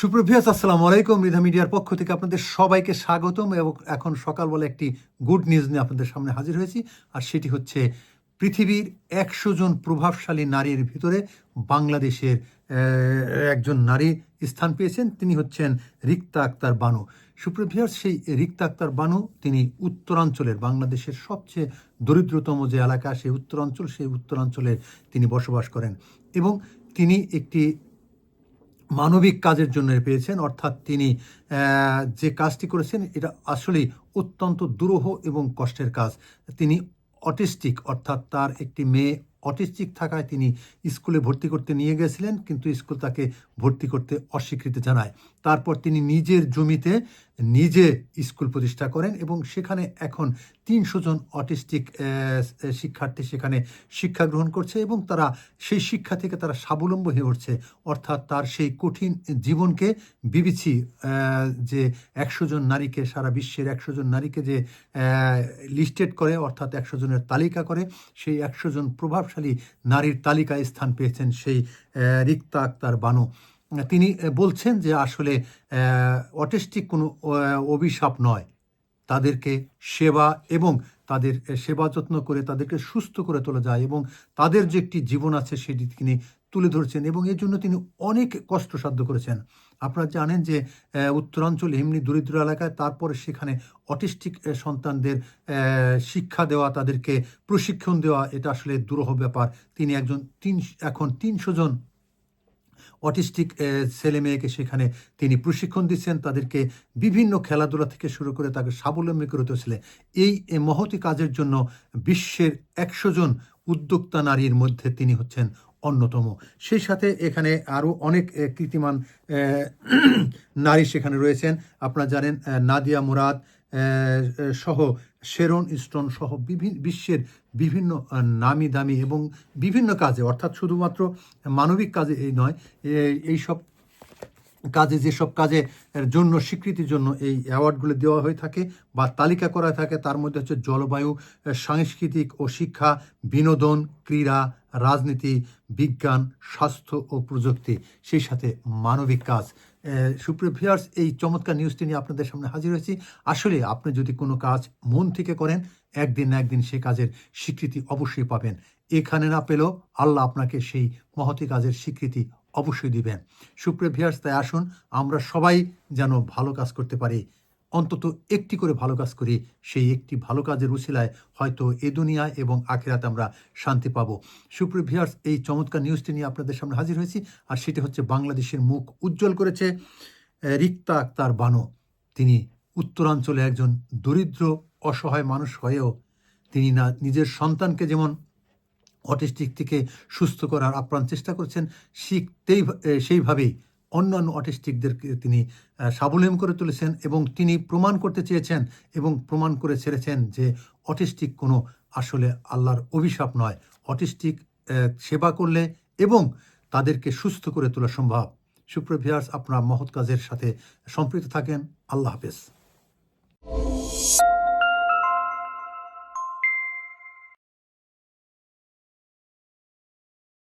সুপ্রভিয়াস, আসসালাম আলাইকুম। রিধা মিডিয়ার পক্ষ থেকে আপনাদের সবাইকে স্বাগতম এবং এখন সকালবেলা একটি গুড নিউজ নিয়ে আপনাদের সামনে হাজির হয়েছি, আর সেটি হচ্ছে পৃথিবীর একশো জন প্রভাবশালী নারীর ভিতরে বাংলাদেশের একজন নারী স্থান পেয়েছেন, তিনি হচ্ছেন রিক্তা আক্তার বানু। সুপ্রভিয়াস, সেই রিক্তা আক্তার বানু, তিনি উত্তরাঞ্চলের, বাংলাদেশের সবচেয়ে দরিদ্রতম যে এলাকা, সেই উত্তরাঞ্চল, সেই উত্তরাঞ্চলে তিনি বসবাস করেন এবং তিনি একটি মানবিক কাজের জন্য পেয়েছেন, অর্থাৎ তিনি যে কাজটি করেছেন, এটা আসলেই অত্যন্ত দুরূহ এবং কষ্টের কাজ। তিনি অটিস্টিক, অর্থাৎ তার একটি মেয়ে অটিস্টিক থাকায় তিনি স্কুলে ভর্তি করতে নিয়ে গেছিলেন, কিন্তু স্কুল তাকে ভর্তি করতে অস্বীকৃতি জানায়। তারপর তিনি নিজের জমিতে নিজে স্কুল প্রতিষ্ঠা করেন এবং সেখানে এখন তিনশো জন অটিস্টিক শিক্ষার্থী সেখানে শিক্ষা গ্রহণ করছে এবং তারা সেই শিক্ষা থেকে তারা স্বাবলম্বী হয়ে উঠছে। অর্থাৎ তার সেই কঠিন জীবনকে বিবিছি যে একশো জন নারীকে, সারা বিশ্বের একশো জন নারীকে যে লিস্টেড করে, অর্থাৎ একশো জনের তালিকা করে, সেই একশো জন প্রভাবশালী নারীর তালিকায় স্থান পেয়েছেন সেই রিক্তা আক্তার বানু। তিনি বলছেন যে আসলে অটিস্টিক কোনো অভিশাপ নয়। তাদেরকে সেবা এবং তাদের সেবা যত্ন করে তাদেরকে সুস্থ করে তোলা যায় এবং তাদের যে একটি জীবন আছে সেটি তিনি তুলে ধরছেন এবং এর জন্য তিনি অনেক কষ্টসাধ্য করেছেন। আপনারা জানেন যে উত্তরাঞ্চল এমনি দরিদ্র এলাকায়, তারপরে সেখানে অটিস্টিক সন্তানদের শিক্ষা দেওয়া, তাদেরকে প্রশিক্ষণ দেওয়া, এটা আসলে দুরহ ব্যাপার। তিনি একজন তিন, এখন তিনশো জন অটিস্টিক ছেলে মেয়েকে সেখানে তিনি প্রশিক্ষণ দিচ্ছেন। তাদেরকে বিভিন্ন খেলাধুলা থেকে শুরু করে তাকে স্বাবলম্বী করে তুলছিলেন। এই মহতি কাজের জন্য বিশ্বের একশো জন উদ্যোক্তা নারীর মধ্যে তিনি হচ্ছেন অন্যতম। সেই সাথে এখানে আরও অনেক কীর্তিমান নারী সেখানে রয়েছেন। আপনারা জানেন নাদিয়া মুরাদ সহ শেরন স্টোন সহ বিভিন্ন বিশ্বের বিভিন্ন নামি দামি এবং বিভিন্ন কাজে, অর্থাৎ শুধুমাত্র মানবিক কাজে এই নয় এই সব কাজে যেসব কাজে জন্য, স্বীকৃতির জন্য এই অ্যাওয়ার্ডগুলো দেওয়া হয়ে থাকে বা তালিকা করা থাকে, তার মধ্যে হচ্ছে জলবায়ু সাংস্কৃতিক ও শিক্ষা, বিনোদন, ক্রীড়া রাজনীতি, বিজ্ঞান, স্বাস্থ্য ও প্রযুক্তি, সেই সাথে মানবিক কাজ। সুপ্রিয় ভিয়ার্স এই চমৎকার নিউজটি নিয়ে আপনাদের সামনে হাজির হয়েছি। আসলে আপনি যদি কোনো কাজ মন থেকে করেন, একদিন না একদিন সে কাজের স্বীকৃতি অবশ্যই পাবেন। এখানে না পেলেও আল্লাহ আপনাকে সেই মহতি কাজের স্বীকৃতি অবশ্যই দিবেন। সুপ্রিয় ভিয়ার্স তাই আসুন, আমরা সবাই যেন ভালো কাজ করতে পারি। অন্তত একটি করে ভালো কাজ করি, সেই একটি ভালো কাজের উছিলায় হয়তো এ দুনিয়া এবং আখেরাতে আমরা শান্তি পাবো। সুপ্রিয় ভিয়ার্স এই চমৎকার নিউজটি নিয়ে আপনাদের সামনে হাজির হয়েছি, আর সেটি হচ্ছে বাংলাদেশের মুখ উজ্জ্বল করেছে রিক্তা আক্তার বানো। তিনি উত্তরাঞ্চলে একজন দরিদ্র, অসহায় মানুষ হয়েও তিনি না, নিজের সন্তানকে যেমন অটিস্টিক থেকে সুস্থ করার আপ্রাণ চেষ্টা করছেন শিখতেই সেইভাবেই অন্যান্য অটিস্টিকদেরকে তিনি স্বাবলম্বী করে তুলেছেন এবং তিনি প্রমাণ করতে চেয়েছেন এবং প্রমাণ করে ছেড়েছেন যে অটিস্টিক কোনো আসলে আল্লাহর অভিশাপ নয়। অটিস্টিক সেবা করলে এবং তাদেরকে সুস্থ করে তোলা সম্ভব। সুপ্রভিয়ার্স আপনার মহৎ কাজের সাথে সম্পৃক্ত থাকেন। আল্লাহ হাফেজ।